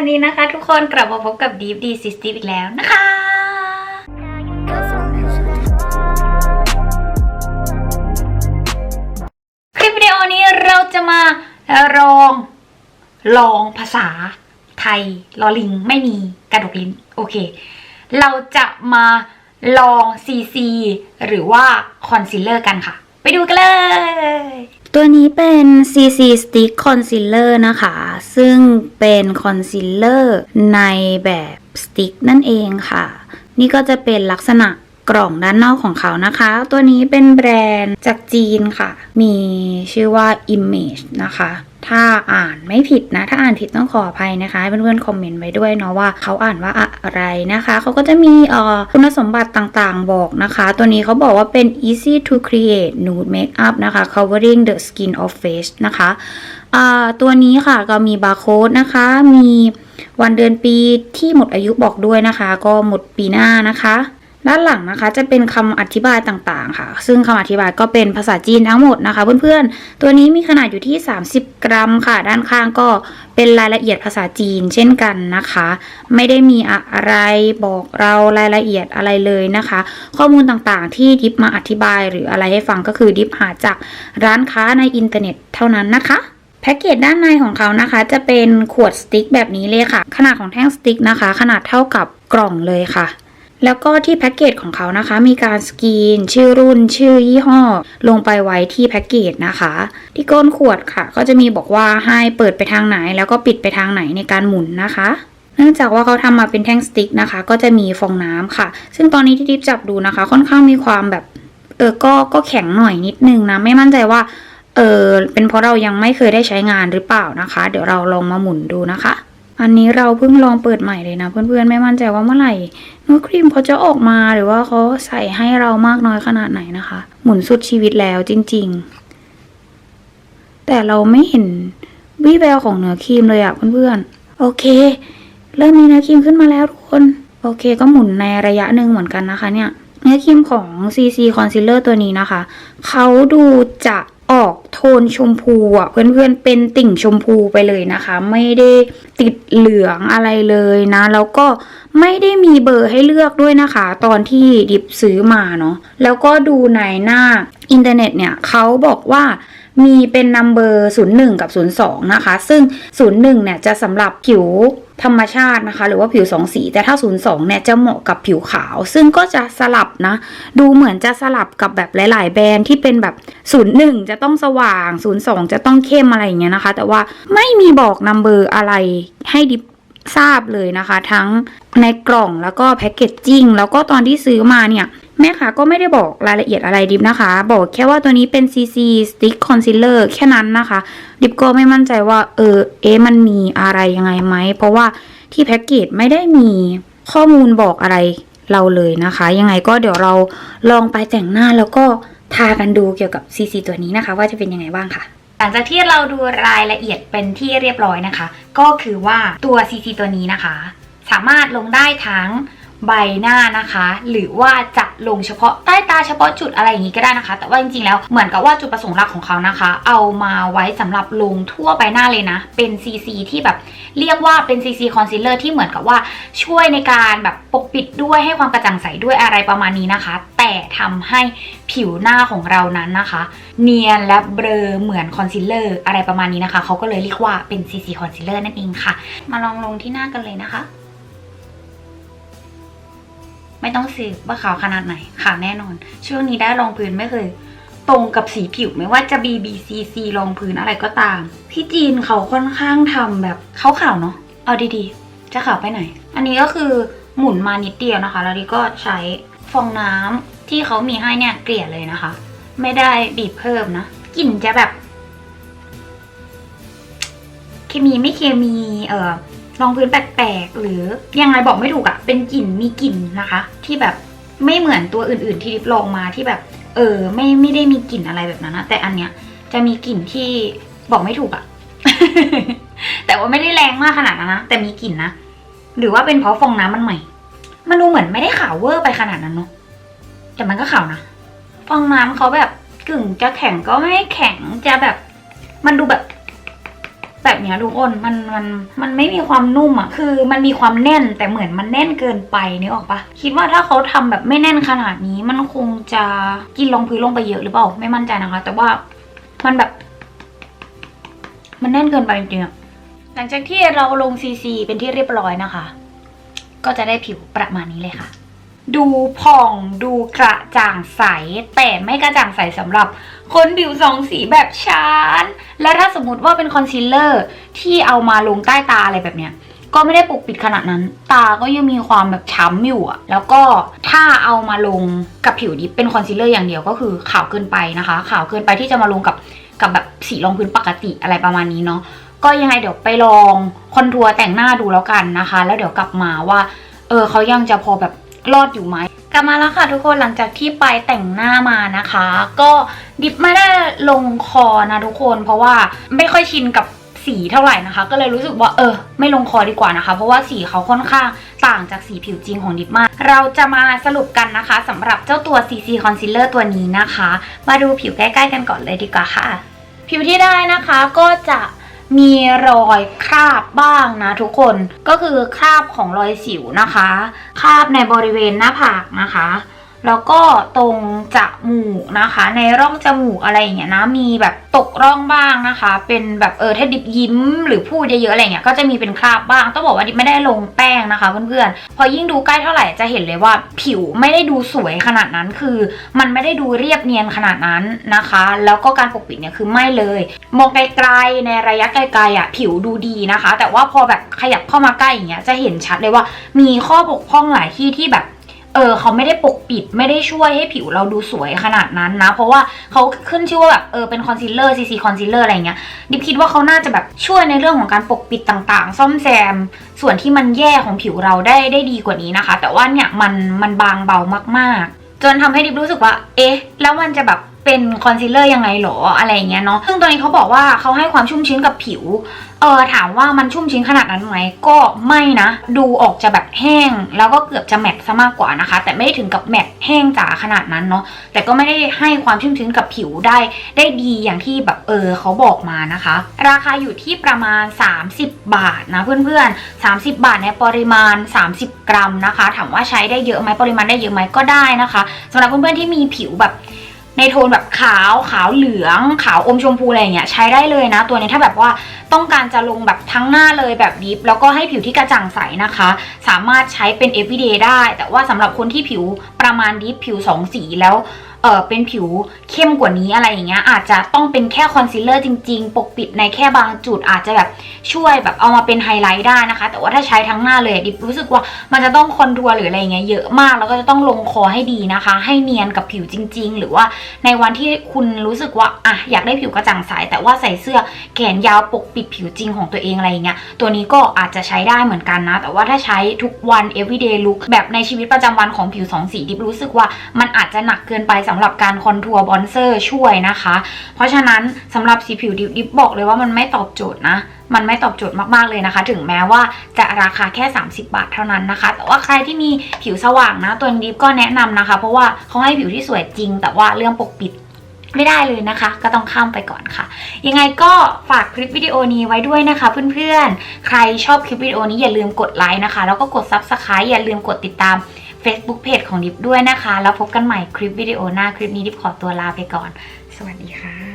วันนี้นะคะ ทุกคนกลับมาพบกับ Deep D System อีกแล้วนะคะ คลิปวิดีโอนี้เราจะมาลองลองภาษาไทยลอลิงไม่มีกระดกลิ้น โอเค เราจะมาลอง CC หรือว่าคอนซีลเลอร์กันค่ะ ไปดูกันเลย ตัวนี้เป็น CC Stick Concealer นะคะ ซึ่งเป็นคอนซีลเลอร์ในแบบสติ๊กนั่นเองค่ะ นี่ก็จะเป็นลักษณะกล่องด้านนอกของเขานะคะ ตัวนี้เป็นแบรนด์จากจีนค่ะ มีชื่อว่า Image นะคะ ถ้าอ่านไม่ผิดนะ ถ้าอ่านผิดต้องขออภัยนะคะให้เพื่อนๆคอมเมนต์ไว้ด้วยเนาะว่าเขาอ่านว่าอะไรนะคะเขาก็จะมีเอ่อคุณสมบัติต่างๆบอกนะคะ ตัวนี้เขาบอกว่าเป็น easy to create nude makeup นะคะ covering the skin of face นะคะตัวนี้ค่ะก็มีบาร์โค้ดนะคะ มีวันเดือนปีที่หมดอายุบอกด้วยนะคะ ก็หมดปีหน้านะคะ ด้านหลังนะคะ จะเป็นคำอธิบายต่างๆ ค่ะ ซึ่งคำอธิบายก็เป็นภาษาจีนทั้งหมดนะคะ เพื่อนๆ ตัวนี้มีขนาดอยู่ที่ 30 กรัมค่ะ ด้านข้างก็เป็นรายละเอียดภาษาจีนเช่นกันนะคะ ไม่ได้มีอะไรบอกเรารายละเอียดอะไรเลยนะคะ ข้อมูลต่างๆ ที่ดิฟมาอธิบายหรืออะไรให้ฟังก็คือดิฟหาจากร้านค้าในอินเทอร์เน็ตเท่านั้นนะคะแพ็กเกจด้านในของเขานะคะ จะเป็นขวดสติ๊กแบบนี้เลยค่ะ ขนาดของแท่งสติ๊กนะคะ ขนาดเท่ากับกล่องเลยค่ะ แล้วก็ที่แพ็กเกจของเขานะคะ มีการสกรีน ชื่อรุ่น ชื่อยี่ห้อ ลงไปไว้ที่แพ็กเกจนะคะ ที่ก้นขวดค่ะ ก็จะมีบอกว่าให้เปิดไปทางไหน แล้วก็ปิดไปทางไหนในการหมุนนะคะเนื่องจากว่าเขาทำมาเป็นแท่งสติ๊กนะคะ ก็จะมีฟองน้ำค่ะ ซึ่งตอนนี้ที่ดิฟจับดูนะคะ ค่อนข้างมีความแบบเออก็ก็แข็งหน่อยนิดนึงนะ ไม่มั่นใจว่าเออเป็นเพราะเรายังไม่เคยได้ใช้งานหรือเปล่านะคะ เดี๋ยวเราลองมาหมุนดูนะคะ อันนี้เราเพิ่งลองเปิดใหม่เลยนะเพื่อนๆไม่มั่นใจว่าเมื่อไหร่เนื้อครีมเขาจะออกมาหรือว่าเขาใส่ให้เรามากน้อยขนาดไหนนะคะ หมุนสุดชีวิตแล้วจริง ๆ แต่เราไม่เห็นวิแววของเนื้อครีมเลยอะเพื่อนๆโอเค เริ่มมีเนื้อครีมขึ้นมาแล้วทุกคน โอเค ก็หมุนในระยะหนึ่งเหมือนกันนะคะเนี่ยเนื้อครีมของ CC Concealer ตัวนี้นะคะ เขาดูจะ ออกโทนชมพูอะ เพื่อนๆเป็นติ่งชมพูไปเลยนะคะ ไม่ได้ติดเหลืองอะไรเลยนะ แล้วก็ไม่ได้มีเบอร์ให้เลือกด้วยนะคะ ตอนที่ดิบซื้อมาเนาะแล้วก็ดูในหน้าอินเทอร์เน็ตเนี่ยเขาบอกว่า มีเป็นนัมเบอร์01 กับ 02 นะคะ ซึ่ง 01 เนี่ยจะสำหรับผิวธรรมชาตินะคะ หรือว่าผิวสองสี แต่ถ้า 02 เนี่ยจะเหมาะกับผิวขาว ซึ่งก็จะสลับนะ ดูเหมือนจะสลับกับแบบหลาย ๆ แบรนด์ที่เป็นแบบ 01 จะต้องสว่าง 02 จะต้องเข้มอะไรอย่างเงี้ยนะคะ แต่ว่าไม่มีบอกนัมเบอร์อะไรให้ดิทราบเลยนะคะ ทั้งในกล่องแล้วก็แพ็กเกจจิ้งแล้วก็ตอนที่ซื้อมาเนี่ย แม่ค้าก็ไม่ได้บอกรายละเอียดอะไรดิบนะคะ บอกแค่ว่าตัวนี้เป็น CC Stick Concealer แค่นั้นนะคะ ดิบก็ไม่มั่นใจว่าเออเอ๊มันมีอะไรยังไงไหม เพราะว่าที่แพ็กเกจไม่ได้มีข้อมูลบอกอะไรเราเลยนะคะ ยังไงก็เดี๋ยวเราลองไปแต่งหน้าแล้วก็ทากันดูเกี่ยวกับ CC ตัวนี้นะคะ ว่าจะเป็นยังไงบ้างค่ะหลังจากที่เราดูรายละเอียดเป็นที่เรียบร้อยนะคะ ก็คือว่าตัว CC ตัวนี้นะคะ สามารถลงได้ทั้ง ใบหน้านะคะ หรือว่าจะลงเฉพาะใต้ตาเฉพาะจุดอะไรอย่างนี้ก็ได้นะคะ แต่ว่าจริงๆ แล้วเหมือนกับว่าจุดประสงค์หลักของเขานะคะ เอามาไว้สำหรับลงทั่วใบหน้าเลยนะ เป็น CC ที่แบบเรียกว่าเป็น CC Concealer ที่เหมือนกับว่าช่วยในการแบบปกปิดด้วยให้ความกระจ่างใสด้วยอะไรประมาณนี้นะคะ แต่ทำให้ผิวหน้าของเรานั้นนะคะ เนียนและเบลอเหมือนคอนซีลเลอร์อะไรประมาณนี้นะคะเขาก็เลยเรียกว่าเป็น CC Concealer นั่นเองค่ะ มาลองลงที่หน้ากันเลยนะคะ ไม่ต้องสืบว่าขาวขนาดไหนขาวแน่นอน ช่วงนี้ได้รองพื้นไม่เคย ตรงกับสีผิวไม่ว่าจะ BBCC รองพื้นอะไรก็ตาม ที่จีนเขาค่อนข้างทำแบบขาวๆเนาะเอาดีๆ จะขาวไปไหน อันนี้ก็คือหมุนมานิดเดียวนะคะ แล้วดิก็ใช้ฟองน้ำที่เขามีให้เนี่ยเกลี่ยเลยนะคะ ไม่ได้บีบเพิ่มนะกลิ่นจะแบบ เคมีไม่เคมีเอ่อ รองพื้นแปลกๆ หรือยังไงบอกไม่ถูกอะเป็นกลิ่นมีกลิ่นนะคะ ที่แบบไม่เหมือนตัวอื่นๆที่ดิบลองมาที่แบบ เออไม่ไม่ได้มีกลิ่นอะไรแบบนั้นนะแต่อันเนี้ยจะมีกลิ่นที่บอกไม่ถูกอะแต่ว่าไม่ได้แรงมากขนาดนั้นนะแต่มีกลิ่นนะหรือว่าเป็นเพราะฟองน้ำมันใหม่ มันดูเหมือนไม่ได้ขาวเวอร์ไปขนาดนั้นเนาะแต่มันก็ขาวนะฟองน้ำเขาแบบกึ่งจะแข็งก็ไม่แข็งจะแบบ มันดูแบบ แบบเนี้ยทุกคนมันมันมันไม่มีความนุ่มอะคือมันมีความแน่นแต่เหมือนมันแน่นเกินไปนึกออกปะคิดว่าถ้าเขาทำแบบไม่แน่นขนาดนี้ มันคงจะกินรองพื้นลงไปเยอะหรือเปล่าไม่มั่นใจนะคะ แต่ว่ามันแบบ มันแน่นเกินไปจริงๆหลังจากที่เราลงซีซีเป็นที่เรียบร้อยนะคะ ก็จะได้ผิวประมาณนี้เลยค่ะ ดูผ่องดูกระจ่างใส แต่ไม่กระจ่างใสสำหรับคนผิวสองสีแบบฉันและถ้าสมมติว่าเป็นคอนซีลเลอร์ที่เอามาลงใต้ตาอะไรแบบเนี้ยก็ไม่ได้ปกปิดขนาดนั้น ตาก็ยังมีความแบบช้ำอยู่อะแล้วก็ถ้าเอามาลงกับผิวดิบเป็นคอนซีลเลอร์อย่างเดียวก็คือขาวเกินไปนะคะ ขาวเกินไปที่จะมาลงกับกับแบบสีรองพื้นปกติอะไรประมาณนี้เนาะก็ยังไงเดี๋ยวไปลองคอนทัวร์แต่งหน้าดูแล้วกันนะคะ แล้วเดี๋ยวกลับมาว่า เออเขายังจะพอแบบ รอดอยู่ไหมกลับมาแล้วค่ะทุกคนหลังจากที่ไปแต่งหน้ามานะคะ ก็ดิบไม่ได้ลงคอนะทุกคน เพราะว่าไม่ค่อยชินกับสีเท่าไหร่นะคะ ก็เลยรู้สึกว่าเออ ไม่ลงคอดีกว่านะคะ เพราะว่าสีเขาค่อนข้างต่างจากสีผิวจริงของดิบมาก เราจะมาสรุปกันนะคะสำหรับเจ้าตัว CC Concealer ตัวนี้นะคะ มาดูผิวใกล้ ๆ กันก่อนเลยดีกว่าค่ะ ผิวที่ได้นะคะก็จะ มีรอยคราบบ้างนะทุกคนก็คือคราบของรอยสิวนะคะ คราบในบริเวณหน้าผากนะคะ แล้วก็ตรงจมูกนะคะ ในร่องจมูกอะไรอย่างเงี้ยนะ มีแบบตกร่องบ้างนะคะ เป็นแบบเออถ้าดิบยิ้มหรือพูดเยอะๆอะไรเงี้ยก็จะมีเป็นคราบบ้าง ต้องบอกว่าดิบไม่ได้ลงแป้งนะคะเพื่อนๆพอยิ่งดูใกล้เท่าไหร่จะเห็นเลยว่า ผิวไม่ได้ดูสวยขนาดนั้นคือ มันไม่ได้ดูเรียบเนียนขนาดนั้นนะคะ แล้วก็การปกปิดเนี่ยคือไม่เลย มองไกลๆในระยะไกลๆอะผิวดูดีนะคะ แต่ว่าพอแบบขยับเข้ามาใกล้อย่างเงี้ยจะเห็นชัดเลยว่ามีข้อบกพร่องหลายที่ที่แบบ ออเขาไม่ได้ปกปิดไม่ได้ช่วยให้ผิวเราดูสวยขนาดนั้นนะ เพราะว่าเขาขึ้นชื่อว่าแบบเออเป็นคอนซีลเลอร์ซีซีคอนซีลเลอร์อะไรเงี้ยดิบคิดว่าเขาน่าจะแบบช่วยในเรื่องของการปกปิดต่างๆ ซ่อมแซม ส่วนที่มันแย่ของผิวเราได้ได้ดีกว่านี้นะคะ แต่ว่าเนี่ยมันมันบางเบามากๆ จนทำให้ดิบรู้สึกว่า เอ๊ะ แล้วมันจะแบบ เป็นคอนซีลเลอร์ยังไงหรออะไรอย่างเงี้ยเนาะซึ่งตัวนี้เขาบอกว่าเขาให้ความชุ่มชื้นกับผิวเออถามว่ามันชุ่มชื้นขนาดนั้นไหมก็ไม่นะ ดูออกจะแบบแห้ง แล้วก็เกือบจะแมตซะมากกว่านะคะ แต่ไม่ได้ถึงกับแมตแห้งจ๋าขนาดนั้นเนาะแต่ก็ไม่ได้ให้ความชุ่มชื้นกับผิวได้ได้ดีอย่างที่แบบเออเขาบอกมานะคะ ราคาอยู่ที่ประมาณ 30 บาทนะเพื่อนๆ 30 บาทในปริมาณ 30 กรัมนะคะ ถามว่าใช้ได้เยอะไหมปริมาณได้เยอะไหมก็ได้นะคะสำหรับเพื่อนๆที่มีผิวแบบ ในโทนแบบขาวขาวเหลืองขาวอมชมพูอะไรอย่างเงี้ยใช้ได้เลยนะ ตัวนี้ถ้าแบบว่าต้องการจะลงแบบทั้งหน้าเลยแบบดิฟแล้วก็ให้ผิวที่กระจ่างใสนะคะ สามารถใช้เป็น everyday ได้ แต่ว่าสำหรับคนที่ผิวประมาณดิฟผิวสองสีแล้ว เออเป็นผิวเข้มกว่านี้อะไรอย่างเงี้ยอาจจะต้องเป็นแค่คอนซีลเลอร์จริง ๆ ปกปิดในแค่บางจุดอาจจะแบบช่วยแบบเอามาเป็นไฮไลท์ได้นะคะ แต่ว่าถ้าใช้ทั้งหน้าเลยดิฟรู้สึกว่ามันจะต้องคอนทัวร์หรืออะไรเงี้ยเยอะมากแล้วก็จะต้องลงคอให้ดีนะคะ ให้เนียนกับผิวจริง ๆ หรือว่าในวันที่คุณรู้สึกว่าอะอยากได้ผิวกระจ่างใสแต่ว่าใส่เสื้อแขนยาวปกปิดผิวจริงของตัวเองอะไรอย่างเงี้ยตัวนี้ก็อาจจะใช้ได้เหมือนกันนะ แต่ว่าถ้าใช้ทุกวัน everyday look แบบในชีวิตประจำวันของผิวสองสีดิบรู้สึกว่ามันอาจจะหนักเกินไปสำหรับการคอนทัวร์บอนเซอร์ช่วยนะคะ เพราะฉะนั้นสำหรับสีผิวดิบดิบบอกเลยว่ามันไม่ตอบโจทย์นะ มันไม่ตอบโจทย์มากๆเลยนะคะ ถึงแม้ว่าจะราคาแค่ 30 บาทเท่านั้นนะคะ แต่ว่าใครที่มีผิวสว่างนะ ตัวนี้ก็แนะนำนะคะ เพราะว่าเขาให้ผิวที่สวยจริง แต่ว่าเรื่องปกปิดไม่ได้เลยนะคะ ก็ต้องข้ามไปก่อนค่ะ ยังไงก็ฝากคลิปวิดีโอนี้ไว้ด้วยนะคะ เพื่อนๆ ใครชอบคลิปวิดีโอนี้อย่าลืมกดไลค์นะคะ แล้วก็กด Subscribe อย่าลืมกดติดตาม Facebook Page ของดิบด้วยนะคะ แล้วพบกันใหม่คลิปวิดีโอหน้าคลิปนี้ดิบขอตัวลาไปก่อน สวัสดีค่ะ